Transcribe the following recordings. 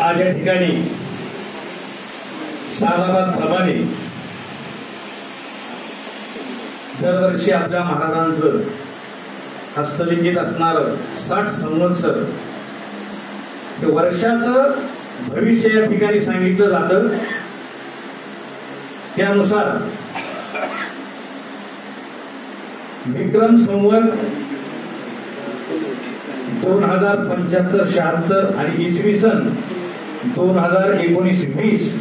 आज या ठिकाणी सालाबाद प्रमाणे दरवर्षी आपल्या महाराजांचं हस्तलिखित असणार साठ संवत्सर हे वर्षाचं भविष्य या ठिकाणी सांगितलं जातं. त्यानुसार विक्रम संवत दोन हजार पंच्याहत्तर शहात्तर आणि इसवी सन दोन हजार एकोणीस वीस.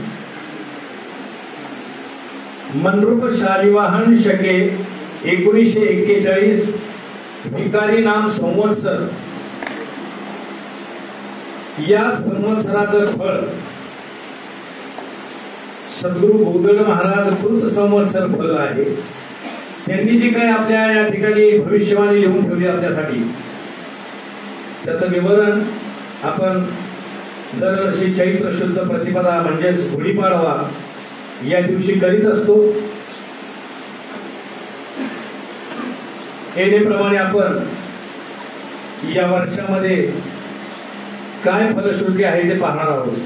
मनरूप शालिवाहन शके एकोणीसशे एक्केचाळीस. भिकारी नाम संवत्सर या संवत्सराचं फळ. सद्गुरु गोदड महाराज कृत संवत्सर फळ आहे. त्यांनी जी काही आपल्या या ठिकाणी भविष्यवाणी लिहून ठेवली आपल्यासाठी त्याचं विवरण आपण दरवर्षी चैत्र शुद्ध प्रतिपदा म्हणजेच गुढीपाडवा या दिवशी करीत असतो. येणेप्रमाणे आपण या वर्षामध्ये काय फलश्रुती आहे ते पाहणार आहोत.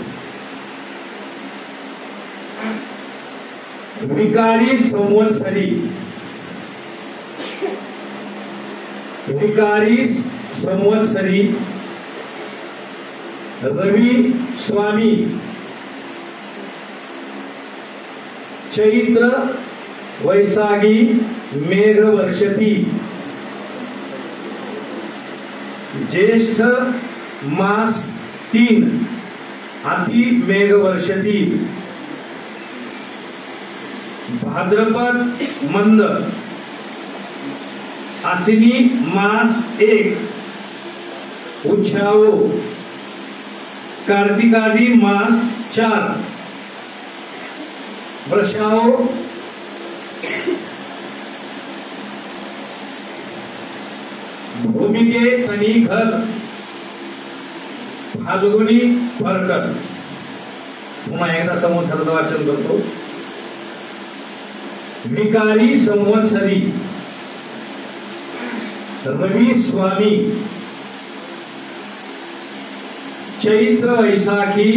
विकारी संवत्सरी अधिकारी संवत्सरी रवी स्वामी। चैत्र वैसागी मेघ वर्षती ज्येष्ठ मास तीन अति मेघ वर्षती भाद्रपद मंद। आसिनी मास, एक। उच्छाओ कार्तिकादी मास, चार। वृषाओ भूमिके तनी घर। फाल्गुनी फरकर पुन्हा एकदा संवत्सराचं वाचन करतो विकारी संवत्सरी रवी स्वामी। चैत्र वैशाखी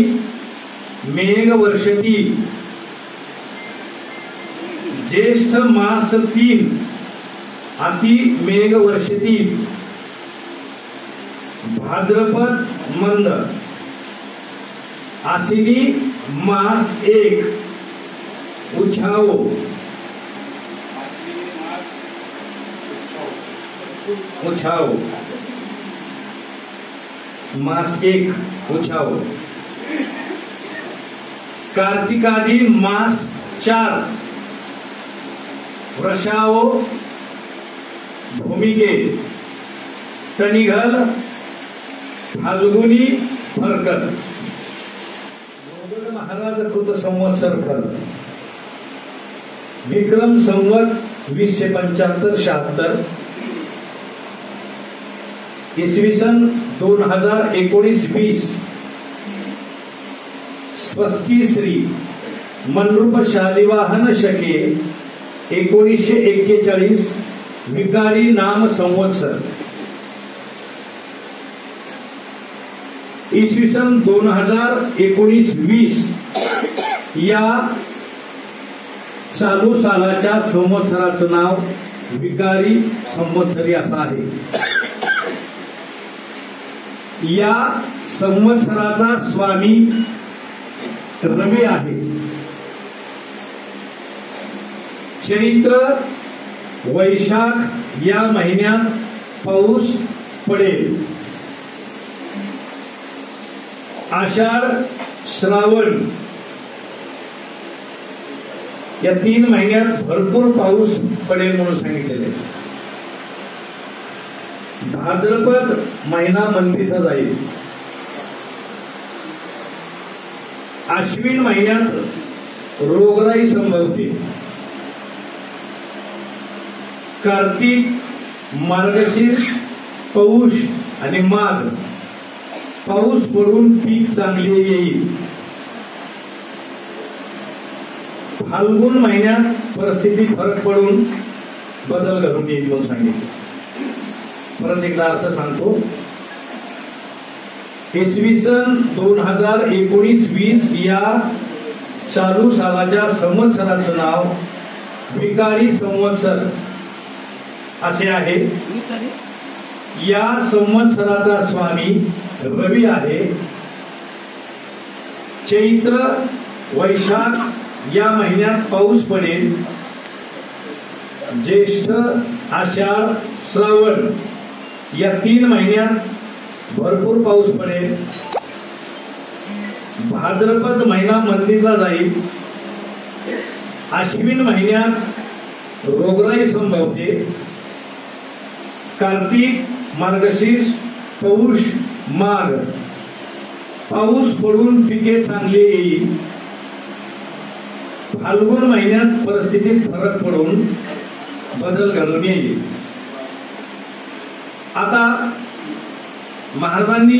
मेघ वर्षती ज्येष्ठ मास तीन अति मेघ वर्षती भाद्रपद मंद आसिनी मास एक। उछाओ उछाओ। मास एक उछाओ। कार्तिकादी मास चार। वृषाओ भूमिके। तनिघल फाल्गुनी फरकत महाराज कृत संवत्सर खर विक्रम संवत वीसशे पंच्याहत्तर शहात्तर। इसवी सन दोन हजार एकोणीस वीस स्वस्ती श्री मनरूप शालिवाहन शके एकोणीसशे एक्केचाळीस विकारी नाम संवत्सर. इसवी सन दोन हजार एकोणीस वीस या चालू सालाच्या संवत्सराचं नाव विकारी संवत्सरी असं आहे. या संवत्सराचा स्वामी रवी आहे. चैत्र वैशाख या महिन्यात पाऊस पडेल. आषाढ श्रावण. या तीन महिन्यात भरपूर पाऊस पडेल म्हणून सांगितलेले आहे. भाद्रपद महिना मंदीचा जाईल. आश्विन महिन्यात रोगराई संभवते. कार्तिक मार्गशीर्ष पौष आणि माघ. पाऊस पडून पीक चांगले येईल. फाल्गुन महिन्यात परिस्थिती फरक पडून बदल घडून येईल म्हणून सांगितलं. परत एकदा अर्थ सांगतो. इसवी सन दोन हजार एकोणीस वीस या चालू सालाच्या संवत्सराचं नाव विकारी संवत्सर असे आहे. या संवत्सराचा स्वामी रवी आहे. चैत्र वैशाख या महिन्यात पाऊस पडेल. ज्येष्ठ आषाढ श्रावण या तीन महिन्यात भरपूर पाऊस पडेल. भाद्रपद महिना मंदीचा जाईल. आश्विन महिन्यात रोगराई संभवते. कार्तिक मार्गशीर्ष पौष माघ. पाऊस पडून पिके चांगली येईल. फाल्गुन महिन्यात परिस्थितीत फरक पडून बदल घडून येईल. आता महाराजांनी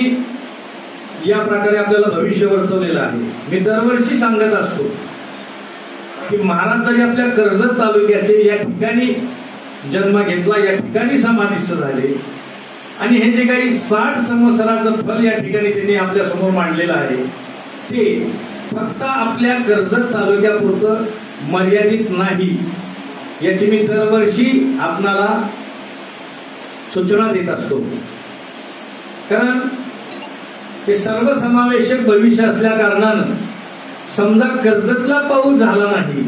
या प्रकारे आपल्याला भविष्य वर्तवलेलं आहे. मी दरवर्षी सांगत असतो की महाराज जरी आपल्या कर्जत तालुक्याचे या ठिकाणी जन्म घेतला या ठिकाणी समाधिस्थ झाले आणि हे जे काही साठ संवत्सराचं फल या ठिकाणी त्यांनी आपल्यासमोर मांडलेलं आहे ते फक्त आपल्या कर्जत तालुक्यापुरतं मर्यादित नाही. याची मी दरवर्षी आपणाला सूचना देत असतो. कारण ते सर्वसमावेशक भविष्य असल्या कारणानं समजा कर्जतला पाऊस झाला नाही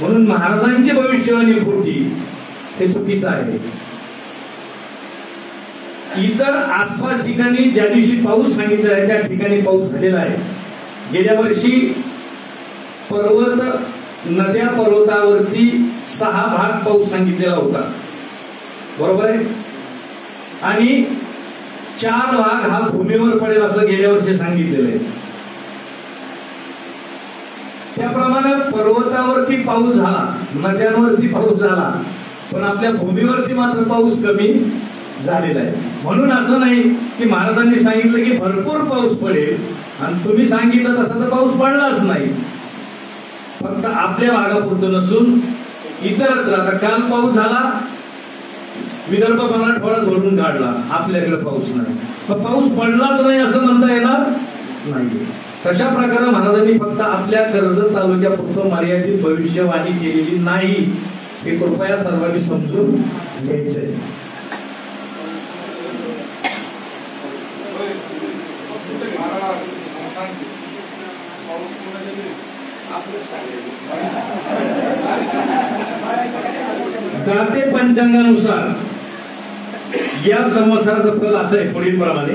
म्हणून महाराजांची भविष्यवाणी खोटी हे चुकीचं आहे. इतर आसपास ठिकाणी ज्या दिवशी पाऊस सांगितला आहे त्या ठिकाणी पाऊस झालेला आहे. गेल्या वर्षी पर्वत नद्या पर्वतावरती सहा भाग पाऊस सांगितलेला होता. बरोबर आहे? आणि चार भाग हा भूमीवर पडेल असं गेल्या वर्षी सांगितलेलं आहे. त्याप्रमाणे पर्वतावरती पाऊस झाला नद्यांवरती पाऊस झाला पण आपल्या भूमीवरती मात्र पाऊस कमी झालेला आहे. म्हणून असं नाही की महाराजांनी सांगितलं की भरपूर पाऊस पडेल आणि तुम्ही सांगितलं तसा तर पाऊस पडलाच नाही. फक्त आपल्या भागापुरतं नसून इतरत्र आता काल पाऊस झाला विदर्भ मराठवाडा धरून काढला. आपल्याकडे पाऊस नाही. मग पाऊस पडलाच नाही असं म्हणता येणार नाही तशा प्रकारे महाराजांनी फक्त आपल्या कर्जत तालुक्यापुरतं मर्यादित भविष्यवाणी केलेली नाही. हे कृपया सर्वांनी समजून घ्यायचंय. दाते पंचांगानुसार. या संवत्सराचं फल असं आहे पुढील प्रमाणे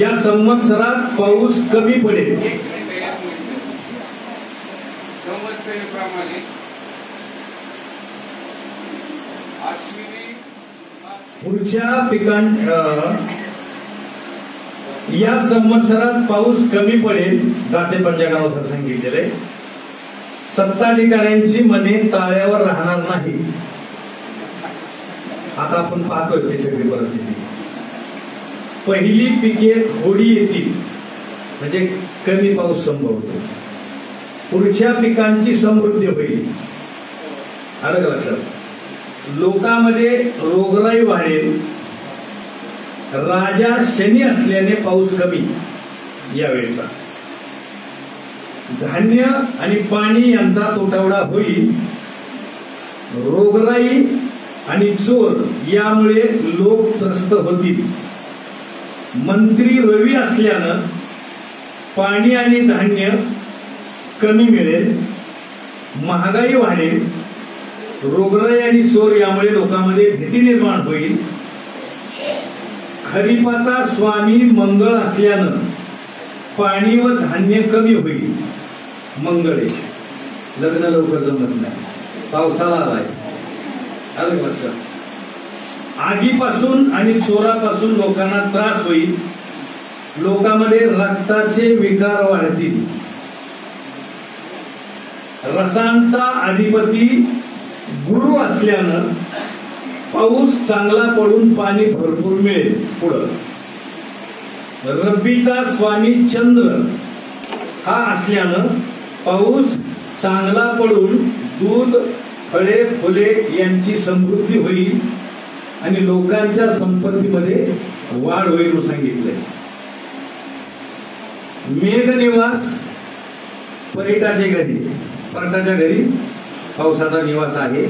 या संवत्सरात पाऊस कमी पडेल. पुढच्या पिकां या संवत्सरात पाऊस कमी पडेल. दाते पंचांगानुसार सांगितलेले सत्ताधिकाऱ्यांची मने ताळ्यावर राहणार नाही. आता आपण पाहतोय ती सगळी परिस्थिती. पहिली पिके थोडी येतील म्हणजे कमी पाऊस संभवतो. पुढच्या पिकांची समृद्धी होईल. आलं का लक्षात? लोकांमध्ये रोगराई वाढेल. राजा शनी असल्याने पाऊस कमी यावेळेचा धान्य आणि पाणी यांचा तुटवडा होईल. रोगराई आणि चोर यामुळे लोक त्रस्त होतील. मंत्री रवी असल्यानं पाणी आणि धान्य कमी मिळेल महागाई वाढेल रोगराई आणि चोर यामुळे लोकांमध्ये भीती निर्माण होईल. खरीपाचा स्वामी मंगळ असल्यानं पाणी व धान्य कमी होईल. मंगळे. लग्न लवकर जमत नाही. पावसाळा आलाय. आगीपासून आणि चोरापासून लोकांना त्रास होईल. लोकांमध्ये रक्ताचे विकार वाढतील. रसांचा अधिपती गुरु असल्यानं पाऊस चांगला पडून पाणी भरपूर मिळेल पुढं. रब्बीचा स्वामी चंद्र हा असल्यानं पाऊस चांगला पडून दूध फळे फुले यांची समृद्धी होईल आणि लोकांच्या संपत्तीमध्ये वाढ होईल सांगितलंय सांगितलंय. मेघनिवास पर्यटाचे घरी. पर्यटाच्या घरी पावसाचा निवास आहे.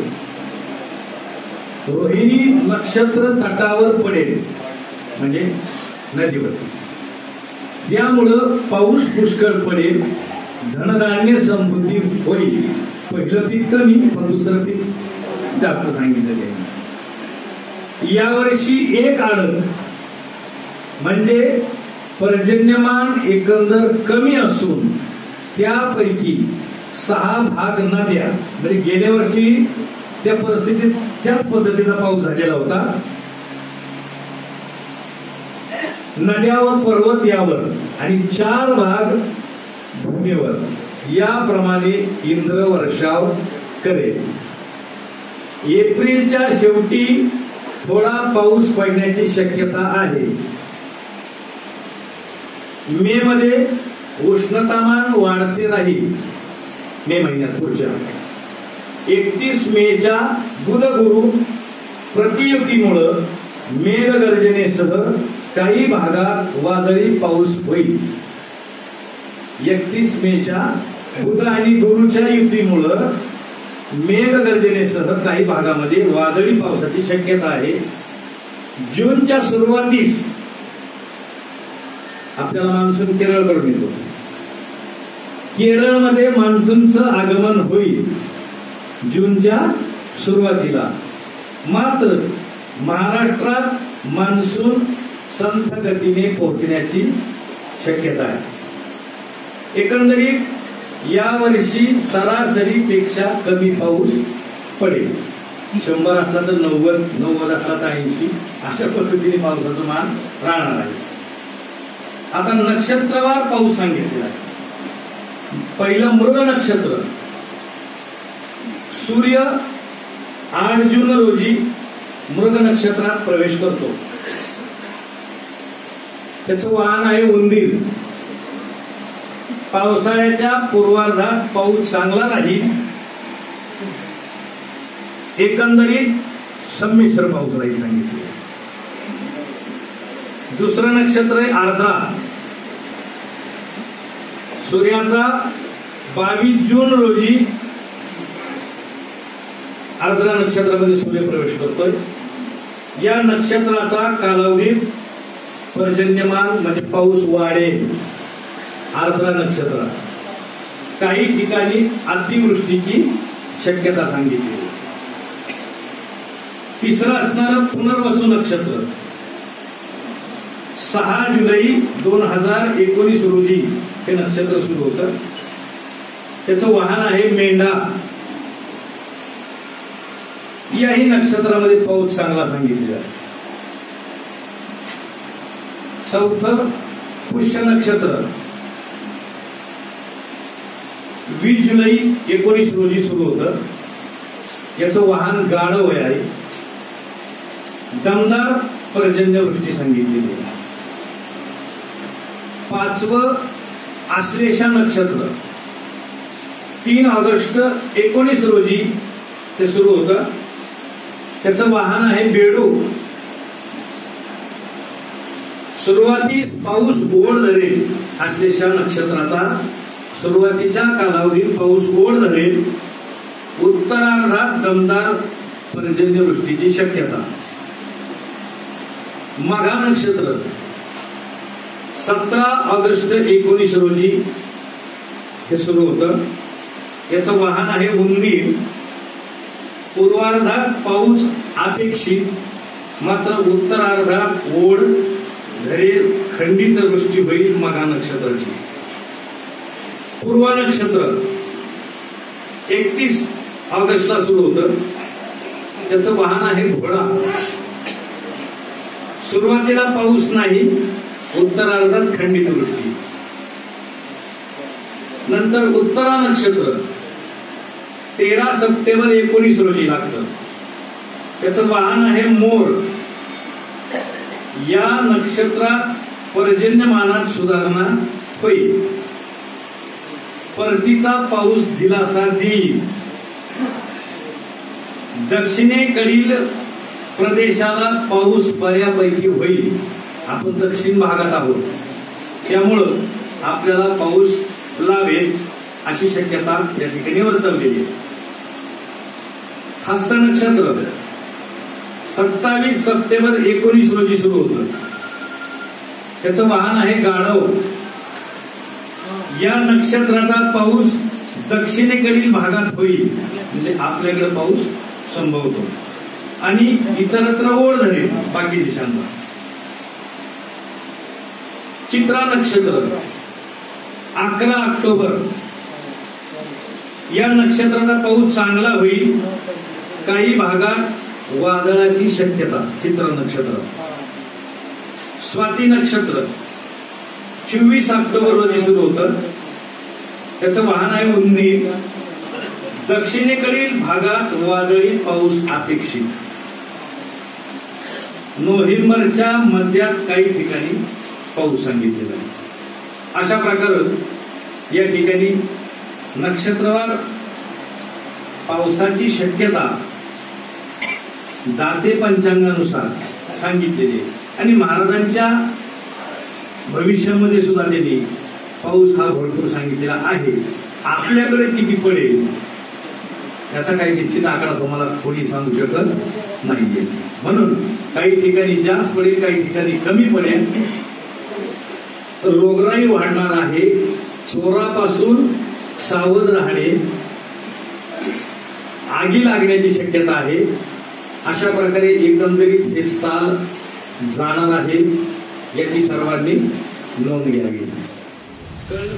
रोहिणी नक्षत्र तटावर पडेल म्हणजे नदीवरती. त्यामुळं पाऊस पुष्कळ पडेल धनधान्य समृद्धी होईल. पहिलं पीक कमी पण दुसरं पीक जास्त सांगितलेलं आहे. यावर्षी एक आडत म्हणजे पर्जन्यमान एकंदर कमी असून त्यापैकी सहा भाग नद्या म्हणजे गेल्या वर्षी त्या परिस्थितीत त्याच पद्धतीचा पाऊस झालेला होता. नद्यावर पर्वत यावर आणि चार भाग भूमीवर. याप्रमाणे इंद्र वर्षाव करेल. एप्रिलच्या शेवटी थोडा पाऊस पडण्याची शक्यता आहे. मे मध्ये उष्णतामान वाढते नाही मे महिन्यात पुढच्या. एकतीस मेच्या बुधगुरु प्रतियुक्तीमुळं मेघगर्जनेसह काही भागात वादळी पाऊस होईल. एकतीस मेच्या बुद्ध आणि गुरुच्या युतीमुळं मेघगर्जनेसह काही भागामध्ये वादळी पावसाची शक्यता आहे. जूनच्या सुरुवातीस आपल्याला मान्सून केरळकडून येतो. केरळमध्ये मान्सूनचं आगमन होईल जूनच्या सुरुवातीला. मात्र महाराष्ट्रात मान्सून संथ गतीने पोहोचण्याची शक्यता आहे. एकंदरीत यावर्षी सरासरीपेक्षा कमी पाऊस पडेल. शंभर असला तर नव्वद नव्वद असला तर ऐंशी. अशा पद्धतीने पावसाचं मान राहणार आहे. आता नक्षत्रवार पाऊस सांगितलेला आहे. पहिलं मृग नक्षत्र. सूर्य आठ जून रोजी मृग नक्षत्रात प्रवेश करतो. त्याचं वाहन आहे उंदीर. पावसाळ्याच्या पूर्वार्धात पाऊस चांगला राहील. एकंदरीत संमिश्र पाऊस राहील सांगितले. दुसरं नक्षत्र आहे आर्द्रा. सूर्याचा बावीस जून रोजी आर्द्रा नक्षत्रामध्ये सूर्य प्रवेश करतोय. या नक्षत्राचा कालावधीत पर्जन्यमान म्हणजे पाऊस वाढेल. आर्द्रा नक्षत्र. काही ठिकाणी अतिवृष्टीची शक्यता सांगितली. तिसरं असणारं पुनर्वसू नक्षत्र. सहा जुलै दोन हजार एकोणीस रोजी हे नक्षत्र सुरू होतं. त्याचं वाहन आहे मेंढा. याही नक्षत्रामध्ये पाऊस चांगला सांगितलेला आहे. चौथं पुष्य नक्षत्र. वीस जुलै एकोणीस रोजी सुरू होतं. याचं वाहन गाढव आहे. दमदार पर्जन्यवृष्टी सांगितलेली आहे. पाचवं आश्लेषा नक्षत्र. तीन ऑगस्ट एकोणीस रोजी ते सुरू होतं. त्याचं वाहन आहे बेडू. सुरुवातीस पाऊस ओढ धरेल आश्लेषा नक्षत्राचा. सुरुवातीच्या कालावधीत पाऊस ओढ धरेल. उत्तरार्धात दमदार पर्जन्यवृष्टीची शक्यता. मघा नक्षत्र. सतरा ऑगस्ट एकोणीस रोजी हे सुरू होतं. याचं वाहन आहे उंदीर पूर्वार्धात पाऊस अपेक्षित. मात्र उत्तरार्धात ओढ धरेल खंडित वृष्टी होईल मघा नक्षत्राची. पूर्वा नक्षत्र एकतीस ऑगस्टला सुरू होतं. त्याचं वाहन आहे घोडा. सुरुवातीला पाऊस नाही उत्तरार्धात खंडित वृष्टी. नंतर उत्तरा नक्षत्र. तेरा सप्टेंबर एकोणीस रोजी लागतं. त्याचं वाहन आहे मोर. या नक्षत्रात पर्जन्यमानात सुधारणा होईल. परतीचा पाऊस दिलासा देईल दक्षिणेकडील प्रदेशाला पाऊस बऱ्यापैकी होईल. आपण दक्षिण भागात आहोत. त्यामुळं आपल्याला पाऊस लावेल अशी शक्यता या ठिकाणी वर्तवलेली आहे. हस्त नक्षत्र. सत्तावीस सप्टेंबर एकोणीस रोजी सुरू होतं. त्याचं वाहन आहे गाढव. या नक्षत्राचा पाऊस दक्षिणेकडील भागात होईल. म्हणजे आपल्याकडे पाऊस संभवतो. आणि इतरत्र ओढ धरेल बाकी देशांना. चित्रा नक्षत्र अकरा ऑक्टोबर. या नक्षत्राचा पाऊस चांगला होईल. काही भागात वादळाची शक्यता चित्र नक्षत्र. स्वाती नक्षत्र चोवीस ऑक्टोबर रोजी सुरू होतं. त्याचं वाहन आहे उंदीर दक्षिणेकडील भागात वादळी पाऊस अपेक्षित. नोव्हेंबरच्या मध्यात काही ठिकाणी पाऊस सांगितलेला आहे. अशा प्रकारे या ठिकाणी नक्षत्रवार पावसाची शक्यता दाते पंचांगानुसार सांगितलेली आहे. आणि महाराजांच्या भविष्यामध्ये सुद्धा त्यांनी पाऊस हा भरपूर सांगितलेला आहे. आपल्याकडे किती पडेल? त्याचा काही निश्चित आकडा तुम्हाला कोणी सांगू शकत नाहीये. म्हणून काही ठिकाणी जास्त पडेल काही ठिकाणी कमी पडेल. रोगराई वाढणार आहे. चोरापासून सावध राहणे आगी लागण्याची शक्यता आहे. अशा प्रकारे एकंदरीत हे साल जाणार आहे. याची सर्वांनी नोंद घ्यावी. कळलं